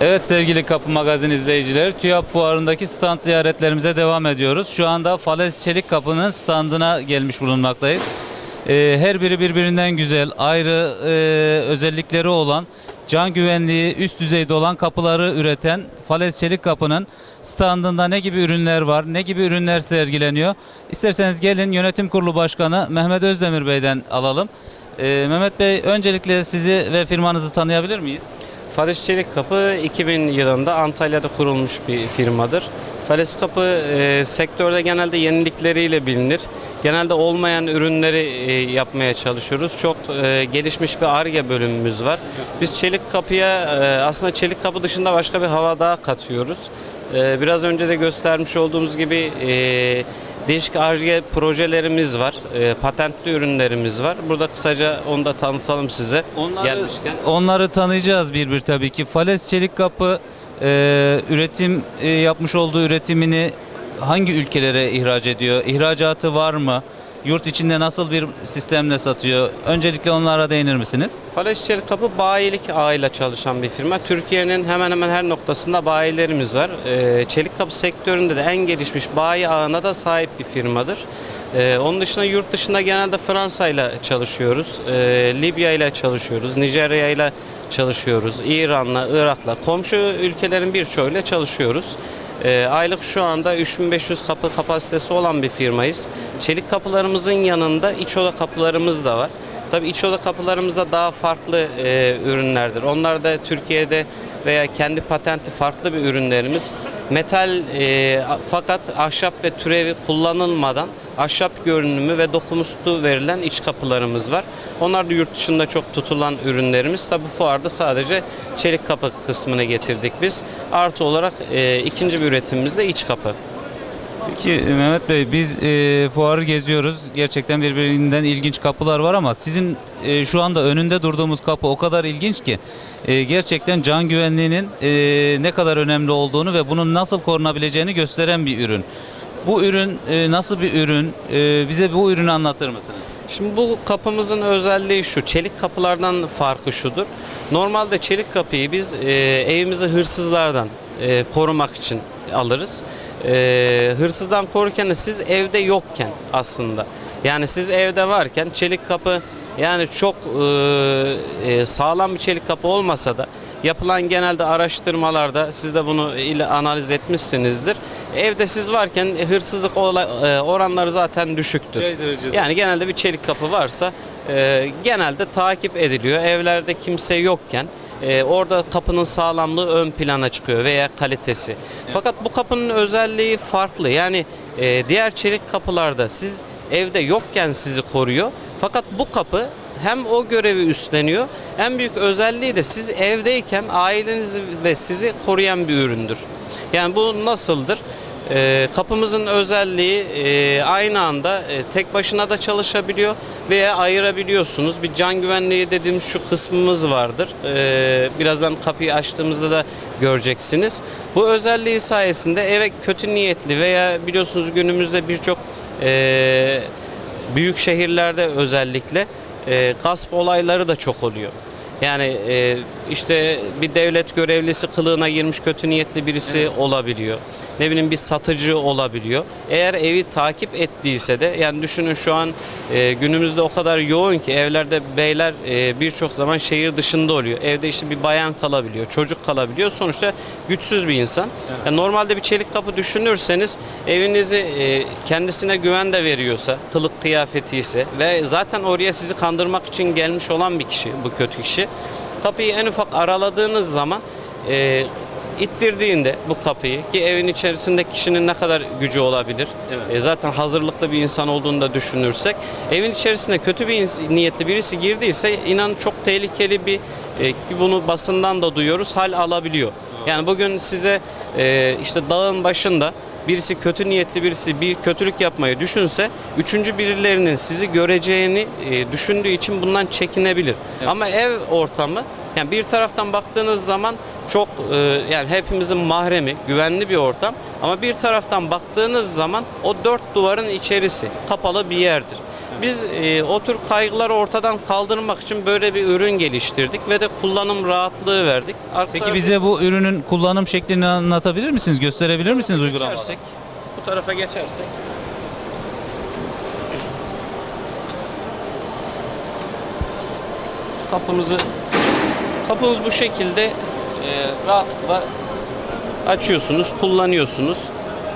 Evet sevgili Kapı Magazin izleyicileri, TÜYAP fuarındaki stand ziyaretlerimize devam ediyoruz. Şu anda Fales Çelik Kapı'nın standına gelmiş bulunmaktayız. Ee, her biri birbirinden güzel, ayrı e, özellikleri olan, can güvenliği üst düzeyde olan kapıları üreten Fales Çelik Kapı'nın standında ne gibi ürünler var, ne gibi ürünler sergileniyor? İsterseniz gelin yönetim kurulu başkanı Mehmet Özdemir Bey'den alalım. Ee, Mehmet Bey öncelikle sizi ve firmanızı tanıyabilir miyiz? Fares Çelik Kapı 2000 yılında Antalya'da kurulmuş bir firmadır. Fares Kapı e, sektörde genelde yenilikleriyle bilinir. Genelde olmayan ürünleri e, yapmaya çalışıyoruz. Çok e, gelişmiş bir ARGE bölümümüz var. Biz çelik kapıya e, aslında çelik kapı dışında başka bir hava daha katıyoruz. E, biraz önce de göstermiş olduğumuz gibi e, değişik ARGE projelerimiz var. E, patentli ürünlerimiz var. Burada kısaca onu da tanıtalım size. Onları, Gelmişken. onları tanıyacağız bir bir tabii ki. Fales Çelik Kapı e, üretim e, yapmış olduğu üretimini hangi ülkelere ihraç ediyor? İhracatı var mı? Yurt içinde nasıl bir sistemle satıyor? Öncelikle onlara değinir misiniz? Falaş Çelik Kapı bayilik ağıyla çalışan bir firma. Türkiye'nin hemen hemen her noktasında bayilerimiz var. Ee, çelik kapı sektöründe de en gelişmiş bayi ağına da sahip bir firmadır. Ee, onun dışında yurt dışında genelde Fransa ile çalışıyoruz. Ee, Libya ile çalışıyoruz. Nijerya ile çalışıyoruz. İran'la, Irak'la. Komşu ülkelerin birçoğuyla çalışıyoruz. Ee, aylık şu anda 3500 kapı kapasitesi olan bir firmayız. Çelik kapılarımızın yanında iç oda kapılarımız da var. Tabii iç oda kapılarımızda daha farklı e, ürünlerdir. Onlar da Türkiye'de veya kendi patenti farklı bir ürünlerimiz. Metal e, fakat ahşap ve türevi kullanılmadan ahşap görünümü ve dokunusu verilen iç kapılarımız var. Onlar da yurt dışında çok tutulan ürünlerimiz. Tabii fuarda sadece çelik kapı kısmını getirdik biz. Artı olarak e, ikinci bir üretimimiz de iç kapı. Peki Mehmet Bey biz e, fuarı geziyoruz. Gerçekten birbirinden ilginç kapılar var ama sizin e, şu anda önünde durduğumuz kapı o kadar ilginç ki e, gerçekten can güvenliğinin e, ne kadar önemli olduğunu ve bunun nasıl korunabileceğini gösteren bir ürün. Bu ürün e, nasıl bir ürün? E, bize bu ürünü anlatır mısınız? Şimdi bu kapımızın özelliği şu, çelik kapılardan farkı şudur. Normalde çelik kapıyı biz e, evimizi hırsızlardan e, korumak için alırız. E, hırsızdan korurken de siz evde yokken aslında. Yani siz evde varken çelik kapı yani çok e, e, sağlam bir çelik kapı olmasa da yapılan genelde araştırmalarda siz de bunu ile analiz etmişsinizdir. Evde siz varken e, hırsızlık e, oranları zaten düşüktür. Şey. Yani genelde bir çelik kapı varsa e, genelde takip ediliyor. Evlerde kimse yokken e, orada kapının sağlamlığı ön plana çıkıyor veya kalitesi. Fakat bu kapının özelliği farklı. Yani e, diğer çelik kapılarda siz evde yokken sizi koruyor. Fakat bu kapı hem o görevi üstleniyor. En büyük özelliği de siz evdeyken ailenizi ve sizi koruyan bir üründür. Yani bu nasıldır? Ee, kapımızın özelliği e, aynı anda e, tek başına da çalışabiliyor veya ayırabiliyorsunuz. Bir can güvenliği dediğimiz şu kısmımız vardır. Ee, birazdan kapıyı açtığımızda da göreceksiniz. Bu özelliği sayesinde eve kötü niyetli veya biliyorsunuz günümüzde birçok e, büyük şehirlerde özellikle e, gasp olayları da çok oluyor. Yani e, işte bir devlet görevlisi kılığına girmiş kötü niyetli birisi olabiliyor. Ne bileyim bir satıcı olabiliyor. Eğer evi takip ettiyse de yani düşünün şu an e, günümüzde o kadar yoğun ki evlerde beyler e, birçok zaman şehir dışında oluyor. Evde işte bir bayan kalabiliyor, çocuk kalabiliyor. Sonuçta güçsüz bir insan. Yani normalde bir çelik kapı düşünürseniz evinizi e, kendisine güven de veriyorsa, kılık kıyafeti ise ve zaten oraya sizi kandırmak için gelmiş olan bir kişi, bu kötü kişi. Kapıyı en ufak araladığınız zaman e, ittirdiğinde bu kapıyı ki evin içerisinde kişinin ne kadar gücü olabilir. Evet. E, zaten hazırlıklı bir insan olduğunu da düşünürsek evin içerisine kötü bir niyetli birisi girdiyse inan çok tehlikeli bir e, ki bunu basından da duyuyoruz hal alabiliyor. Yani bugün size e, işte dağın başında birisi kötü niyetli birisi bir kötülük yapmayı düşünse üçüncü birilerinin sizi göreceğini e, düşündüğü için bundan çekinebilir. Ama ev ortamı yani bir taraftan baktığınız zaman çok e, yani hepimizin mahremi, güvenli bir ortam ama bir taraftan baktığınız zaman o dört duvarın içerisi kapalı bir yerdir. Biz e, o tür kaygıları ortadan kaldırmak için böyle bir ürün geliştirdik ve de kullanım rahatlığı verdik. Arka Peki bize bu ürünün kullanım şeklini anlatabilir misiniz? Gösterebilir misiniz uygulamada? geçersek, bu tarafa geçersek. Kapımızı kapımız bu şekilde e, rahatlıkla açıyorsunuz, kullanıyorsunuz.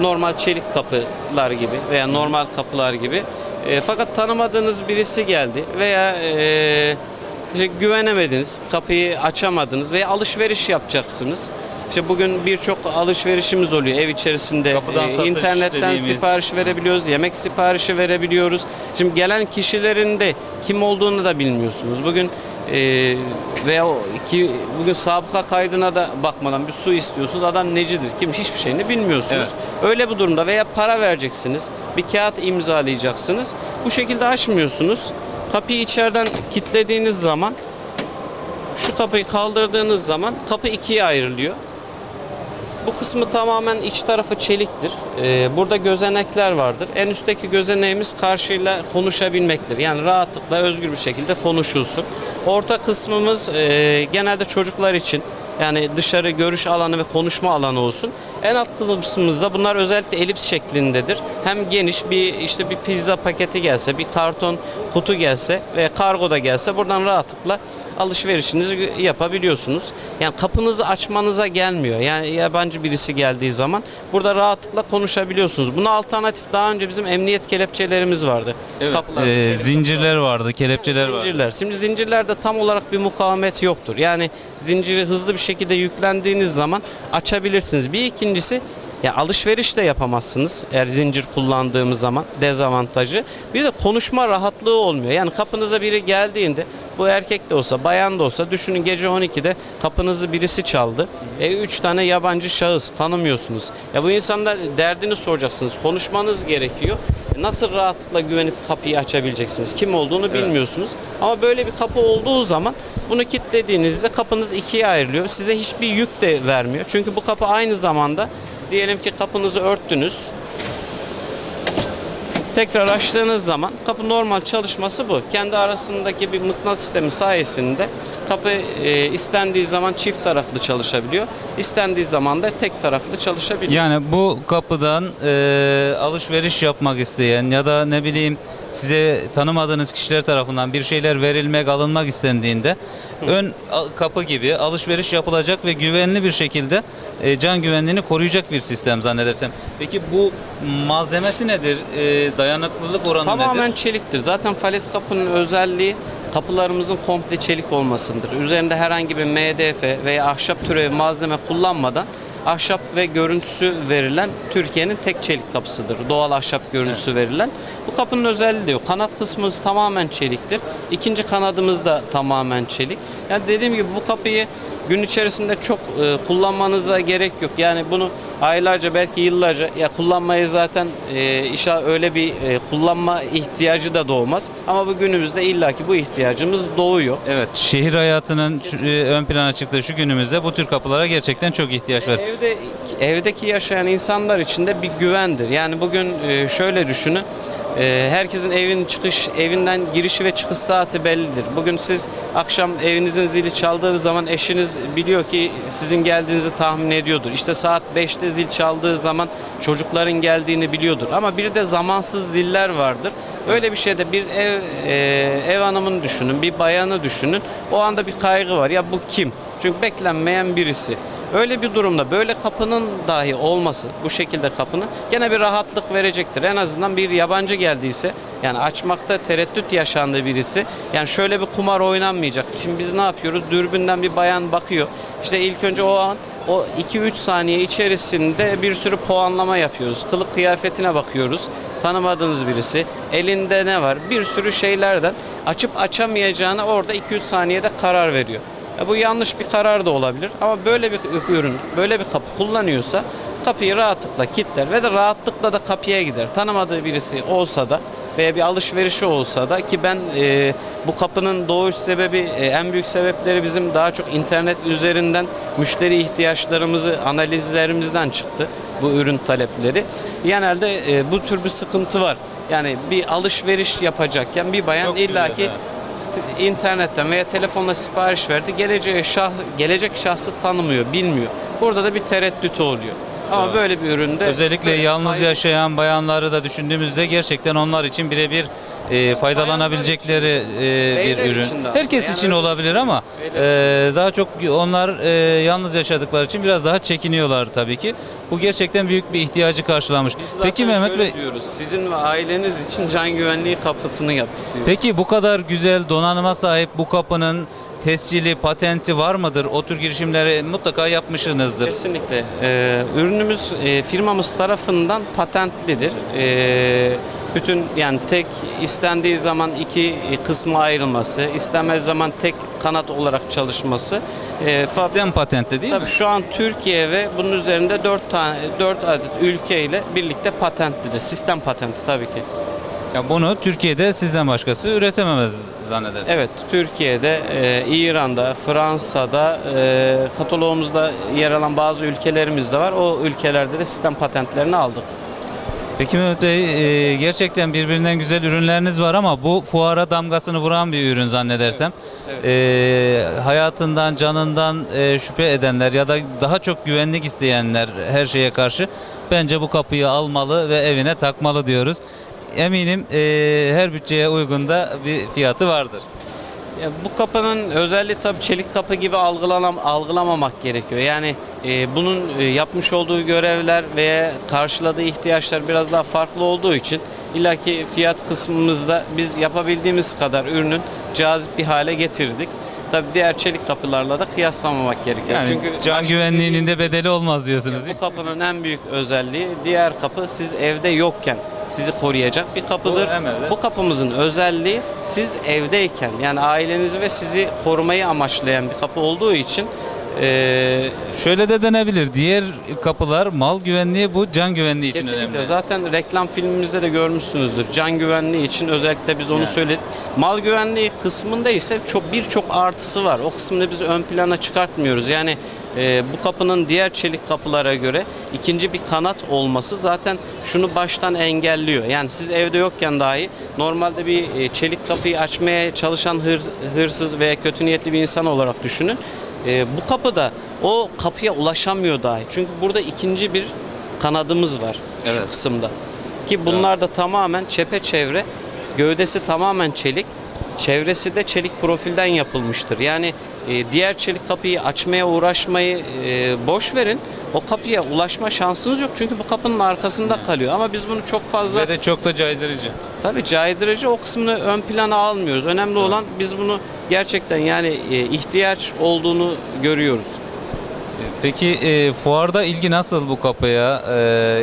Normal çelik kapılar gibi veya normal kapılar gibi. E, fakat tanımadığınız birisi geldi veya e, işte güvenemediniz, kapıyı açamadınız veya alışveriş yapacaksınız. İşte bugün birçok alışverişimiz oluyor ev içerisinde. Kapıdan E, satış internetten dediğimiz. sipariş verebiliyoruz, yemek siparişi verebiliyoruz. Şimdi gelen kişilerin de kim olduğunu da bilmiyorsunuz. Bugün e, veya ki bugün sabıka kaydına da bakmadan bir su istiyorsunuz. Adam necidir, kim hiçbir şeyini bilmiyorsunuz. Evet. Öyle bir durumda veya para vereceksiniz, bir kağıt imzalayacaksınız. Bu şekilde açmıyorsunuz. Kapıyı içeriden kilitlediğiniz zaman şu kapıyı kaldırdığınız zaman kapı ikiye ayrılıyor. Bu kısmı tamamen iç tarafı çeliktir. Ee, burada gözenekler vardır. En üstteki gözeneğimiz karşıyla konuşabilmektir. Yani rahatlıkla özgür bir şekilde konuşulsun. Orta kısmımız e, genelde çocuklar için yani dışarı görüş alanı ve konuşma alanı olsun. En alt kısmımızda bunlar özellikle elips şeklindedir. Hem geniş bir işte bir pizza paketi gelse, bir karton kutu gelse veya kargo da gelse buradan rahatlıkla alışverişinizi yapabiliyorsunuz. Yani kapınızı açmanıza gelmiyor. Yani yabancı birisi geldiği zaman burada rahatlıkla konuşabiliyorsunuz. Buna alternatif daha önce bizim emniyet kelepçelerimiz vardı. Kapılar- Ee, zincirler vardı, kelepçeler vardı. Zincirler. Şimdi zincirlerde tam olarak bir mukavemet yoktur. Yani zinciri hızlı bir şekilde yüklendiğiniz zaman açabilirsiniz. Bir ikincisi ya alışveriş de yapamazsınız eğer zincir kullandığımız zaman dezavantajı. Bir de konuşma rahatlığı olmuyor. Yani kapınıza biri geldiğinde bu erkek de olsa bayan da olsa düşünün gece 12'de kapınızı birisi çaldı. E 3 tane yabancı şahıs tanımıyorsunuz. Ya bu insanlar derdini soracaksınız. Konuşmanız gerekiyor. E Nasıl rahatlıkla güvenip kapıyı açabileceksiniz? Kim olduğunu bilmiyorsunuz. Ama böyle bir kapı olduğu zaman bunu kilitlediğinizde kapınız ikiye ayrılıyor. Size hiçbir yük de vermiyor. Çünkü bu kapı aynı zamanda diyelim ki kapınızı örttünüz. Tekrar açtığınız zaman kapı normal çalışması bu. Kendi arasındaki bir mıknatıs sistemi sayesinde kapı e, istendiği zaman çift taraflı çalışabiliyor. İstendiği zaman da tek taraflı çalışabiliyor. Yani bu kapıdan e, alışveriş yapmak isteyen ya da ne bileyim size tanımadığınız kişiler tarafından bir şeyler verilmek, alınmak istendiğinde ön a- kapı gibi alışveriş yapılacak ve güvenli bir şekilde e, can güvenliğini koruyacak bir sistem zannedersem. Peki bu malzemesi nedir? E, dayanıklılık oranı Tamamen nedir? çeliktir. Zaten falez kapının özelliği kapılarımızın komple çelik olmasıdır. Üzerinde herhangi bir MDF veya ahşap türevi malzeme kullanmadan ahşap ve görüntüsü verilen Türkiye'nin tek çelik kapısıdır. Doğal ahşap görüntüsü verilen. Bu kapının özelliği o. Kanat kısmımız tamamen çeliktir. İkinci kanadımız da tamamen çelik. Yani dediğim gibi bu kapıyı gün içerisinde çok e, kullanmanıza gerek yok. Yani bunu aylarca belki yıllarca ya kullanmayı zaten e, işe öyle bir e, kullanma ihtiyacı da doğmaz. Ama bu günümüzde illaki bu ihtiyacımız doğuyor. Evet, şehir hayatının e, ön plana çıktığı şu günümüzde bu tür kapılara gerçekten çok ihtiyaç var. Evde evdeki yaşayan insanlar için de bir güvendir. Yani bugün e, şöyle düşünün. E, Herkesin evin çıkış, evinden girişi ve çıkış saati bellidir. Bugün siz akşam evinizin zili çaldığı zaman eşiniz biliyor ki sizin geldiğinizi tahmin ediyordur. İşte saat 5'te zil çaldığı zaman çocukların geldiğini biliyordur. Ama bir de zamansız ziller vardır. Öyle bir şeyde bir ev e, ev hanımını düşünün, bir bayanı düşünün. O anda bir kaygı var. Ya bu kim? Çünkü beklenmeyen birisi. Öyle bir durumda böyle kapının dahi olması bu şekilde kapının gene bir rahatlık verecektir. En azından bir yabancı geldiyse yani açmakta tereddüt yaşandığı birisi yani şöyle bir kumar oynanmayacak. Şimdi biz ne yapıyoruz? Dürbünden bir bayan bakıyor. İşte ilk önce o an o 2-3 saniye içerisinde bir sürü puanlama yapıyoruz. Kılık kıyafetine bakıyoruz. Tanımadığınız birisi. Elinde ne var? Bir sürü şeylerden açıp açamayacağını orada 2-3 saniyede karar veriyor. E bu yanlış bir karar da olabilir ama böyle bir ürün, böyle bir kapı kullanıyorsa kapıyı rahatlıkla kilitler ve de rahatlıkla da kapıya gider. Tanımadığı birisi olsa da veya bir alışverişi olsa da ki ben e, bu kapının doğuş sebebi e, en büyük sebepleri bizim daha çok internet üzerinden müşteri ihtiyaçlarımızı analizlerimizden çıktı bu ürün talepleri. Genelde e, bu tür bir sıkıntı var. Yani bir alışveriş yapacakken bir bayan Çok güzel, illaki evet. T- internetten veya telefonla sipariş verdi. Geleceğe şah, gelecek şahsı tanımıyor, bilmiyor. Burada da bir tereddüt oluyor. Ama Evet. böyle bir üründe Özellikle yalnız yaşayan bayanları da düşündüğümüzde gerçekten onlar için birebir e, faydalanabilecekleri e, bir ürün. Herkes için olabilir ama e, daha çok onlar e, yalnız yaşadıkları için biraz daha çekiniyorlar tabii ki. Bu gerçekten büyük bir ihtiyacı karşılamış. Peki Mehmet Bey, diyoruz. Sizin ve aileniz için can güvenliği kapısını yaptık diyoruz. peki bu kadar güzel donanıma sahip bu kapının tescili, patenti var mıdır? O tür girişimleri mutlaka yapmışsınızdır. Kesinlikle. Ee, ürünümüz e, firmamız tarafından patentlidir. Ee, bütün yani tek istendiği zaman iki kısma ayrılması, istenmez zaman tek kanat olarak çalışması. Fa- Sistem patentli değil Tabii mi? şu an Türkiye ve bunun üzerinde 4 tane 4 adet ülkeyle birlikte patentlidir. Sistem patenti tabii ki. Ya bunu Türkiye'de sizden başkası üretememez zannedersem. Evet, Türkiye'de, e, İran'da, Fransa'da, e, kataloğumuzda yer alan bazı ülkelerimiz de var. O ülkelerde de sistem patentlerini aldık. Peki Mehmet Bey, e, gerçekten birbirinden güzel ürünleriniz var ama bu fuara damgasını vuran bir ürün zannedersem. Evet, E, hayatından, canından e, şüphe edenler ya da daha çok güvenlik isteyenler her şeye karşı bence bu kapıyı almalı ve evine takmalı diyoruz. Eminim e, her bütçeye uygun da bir fiyatı vardır. Ya bu kapının özelliği tabii çelik kapı gibi algılanam algılamamak gerekiyor. Yani e, bunun e, yapmış olduğu görevler veya karşıladığı ihtiyaçlar biraz daha farklı olduğu için illaki fiyat kısmımızda biz yapabildiğimiz kadar ürünün cazip bir hale getirdik. Tabii diğer çelik kapılarla da kıyaslamamak gerekiyor. Yani Çünkü can güvenliğinin de bedeli olmaz diyorsunuz bu kapının en büyük özelliği diğer kapı siz evde yokken sizi koruyacak bir kapıdır. Bu evde- Bu kapımızın özelliği siz evdeyken yani ailenizi ve sizi korumayı amaçlayan bir kapı olduğu için eee Şöyle de denebilir. Diğer kapılar mal güvenliği bu can güvenliği için Kesinlikle. önemli. Zaten reklam filmimizde de görmüşsünüzdür. Can güvenliği için özellikle biz onu Yani. söyledik. Mal güvenliği kısmında ise çok birçok artısı var. O kısmını biz ön plana çıkartmıyoruz. Yani e, bu kapının diğer çelik kapılara göre ikinci bir kanat olması zaten şunu baştan engelliyor. Yani siz evde yokken dahi normalde bir e, çelik kapıyı açmaya çalışan hır- hırsız veya kötü niyetli bir insan olarak düşünün. E, bu kapıda o kapıya ulaşamıyor dahi. Çünkü burada ikinci bir kanadımız var şu Evet. kısımda. Ki bunlar da tamamen çepeçevre, gövdesi tamamen çelik, çevresi de çelik profilden yapılmıştır. Yani e, diğer çelik kapıyı açmaya uğraşmayı e, boş verin. O kapıya ulaşma şansınız yok çünkü bu kapının arkasında kalıyor. Ama biz bunu çok fazla Ve de çok da caydırıcı. Tabii caydırıcı o kısmını ön plana almıyoruz. Önemli olan biz bunu gerçekten yani e, ihtiyaç olduğunu görüyoruz. Peki e, fuarda ilgi nasıl bu kapıya? E, e,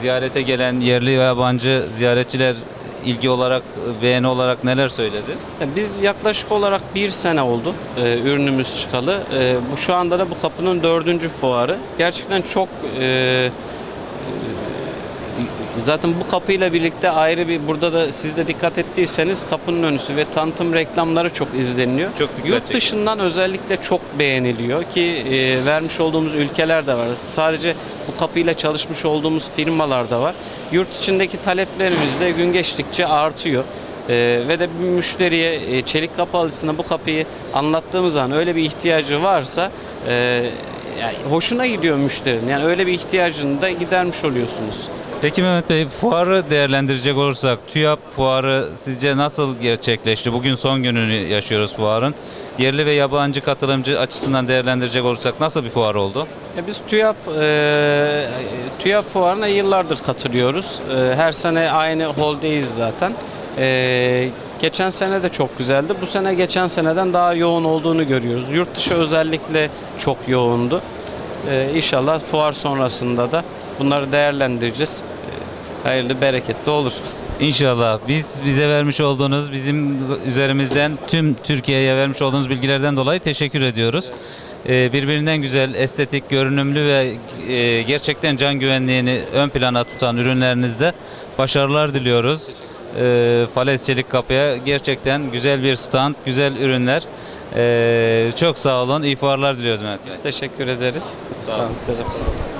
ziyarete gelen yerli ve yabancı ziyaretçiler ilgi olarak, beğeni olarak neler söyledi? Biz yaklaşık olarak bir sene oldu e, ürünümüz çıkalı. E, bu şu anda da bu kapının dördüncü fuarı. Gerçekten çok e, zaten bu kapıyla birlikte ayrı bir burada da siz de dikkat ettiyseniz kapının önüsü ve tanıtım reklamları çok izleniyor. Çok dikkat Yurt çekiyor. dışından özellikle çok beğeniliyor ki e, vermiş olduğumuz ülkeler de var. Sadece bu kapıyla çalışmış olduğumuz firmalar da var. Yurt içindeki taleplerimiz de gün geçtikçe artıyor. Ee, ve de bir müşteriye e, çelik kapı alıcısına bu kapıyı anlattığımız zaman öyle bir ihtiyacı varsa e, yani hoşuna gidiyor müşterinin. Yani öyle bir ihtiyacını da gidermiş oluyorsunuz. Peki Mehmet Bey fuarı değerlendirecek olursak TÜYAP fuarı sizce nasıl gerçekleşti? Bugün son gününü yaşıyoruz fuarın. Yerli ve yabancı katılımcı açısından değerlendirecek olursak nasıl bir fuar oldu? Ya biz TÜYAP, e, TÜYAP fuarına yıllardır katılıyoruz. E, her sene aynı holdeyiz zaten. E, geçen sene de çok güzeldi. Bu sene geçen seneden daha yoğun olduğunu görüyoruz. Yurt dışı özellikle çok yoğundu. E, inşallah fuar sonrasında da bunları değerlendireceğiz. E, hayırlı, bereketli olur. İnşallah biz bize vermiş olduğunuz bizim üzerimizden tüm Türkiye'ye vermiş olduğunuz bilgilerden dolayı teşekkür ediyoruz. Ee, birbirinden güzel, estetik, görünümlü ve e, gerçekten can güvenliğini ön plana tutan ürünlerinizde başarılar diliyoruz. Ee, Fales Çelik Kapı'ya gerçekten güzel bir stand, güzel ürünler. Ee, çok sağ olun, iyi fuarlar diliyoruz Mehmet. Biz teşekkür ederiz. Sağ olun. Sağ olun.